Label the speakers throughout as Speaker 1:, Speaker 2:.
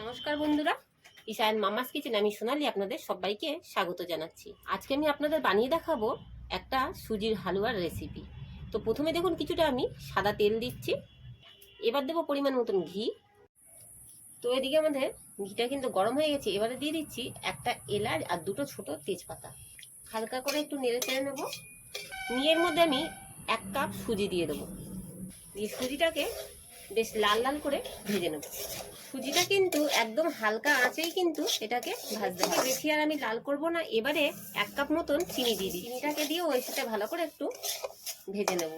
Speaker 1: নমস্কার বন্ধুরা ইশায়ন মামাস কিচেন, আমি সোনালি আপনাদের সবাইকে স্বাগত জানাচ্ছি। আজকে আমি আপনাদের বানিয়ে দেখাবো একটা সুজির হালুয়ার রেসিপি তো প্রথমে দেখুন, কিছুটা আমি সাদা তেল দিচ্ছি। এবার দেবো পরিমাণ মতন ঘি। তো এদিকে আমাদের ঘিটা কিন্তু গরম হয়ে গেছে, এবারে দিয়ে দিচ্ছি একটা এলাচ আর দুটো ছোট তেজপাতা। হালকা করে একটু নেড়ে চেড়ে নেব। নিয়ে এর মধ্যে আমি এক কাপ সুজি দিয়ে দেবো। দিয়ে সুজিটাকে বেশ লাল লাল করে ভেজে নেব। সুজিটা কিন্তু একদম হালকা আঁচেই কিন্তু এটাকে ভাজতে হবে। বেশি আর আমি লাল করব না, এবারে এক কাপ মতন চিনি দিয়ে দিই চিনিটাকে দিয়ে ওই সাথে ভালো করে একটু ভেজে নেব।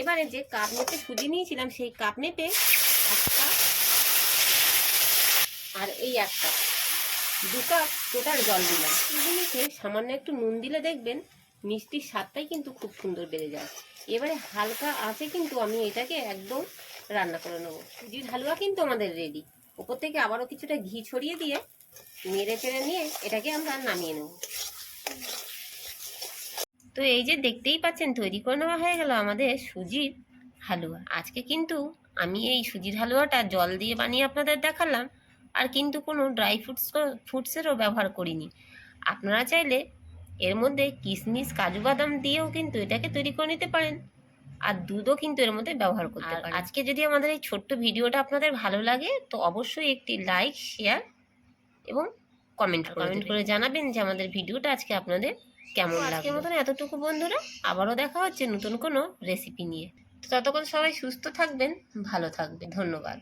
Speaker 1: এবারে যে কাপ মেপে সুজি নিয়েছিলাম, সেই কাপ মেপে এক কাপ আর এই এক কাপ, দু কাপ টোটাল জল দিলাম। সুজি মিশে সামান্য একটু নুন দিলে দেখবেন মিষ্টির স্বাদটাই কিন্তু খুব সুন্দর বেড়ে যায়। এবারে হালকা আঁচে কিন্তু আমি এটাকে একদম রান্না করে নেব। সুজির হালুয়া কিন্তু আমাদের রেডি ওপর থেকে আবারও কিছুটা ঘি ছড়িয়ে দিয়ে নেড়ে চেড়ে নিয়ে এটাকে আমরা নামিয়ে নেব। তো এই যে দেখতেই পাচ্ছেন, তৈরি করে নেওয়া হয়ে গেল আমাদের সুজির হালুয়া। আজকে কিন্তু আমি এই সুজির হালুয়াটা জল দিয়ে বানিয়ে আপনাদের দেখালাম, আর কিন্তু কোনো ড্রাই ফ্রুটস ফ্রুটসেরও ব্যবহার করিনি। আপনারা চাইলে এর মধ্যে কিশমিশ কাজু বাদাম দিয়েও কিন্তু এটাকে তৈরি করে নিতে পারেন। আর দুধও কিন্তু এর মধ্যে ব্যবহার করতে পারেন। আজকে যদি আমাদের এই ছোট্ট ভিডিওটা আপনাদের ভালো লাগে তো অবশ্যই একটি লাইক শেয়ার এবং কমেন্ট কমেন্ট করে জানাবেন যে আমাদের ভিডিওটা আজকে আপনাদের কেমন লাগে আজকের মতন এতটুকু বন্ধুরা আবারও দেখা হচ্ছে নতুন কোনো রেসিপি নিয়ে। তো ততক্ষণ সবাই সুস্থ থাকবেন ভালো থাকবেন। ধন্যবাদ।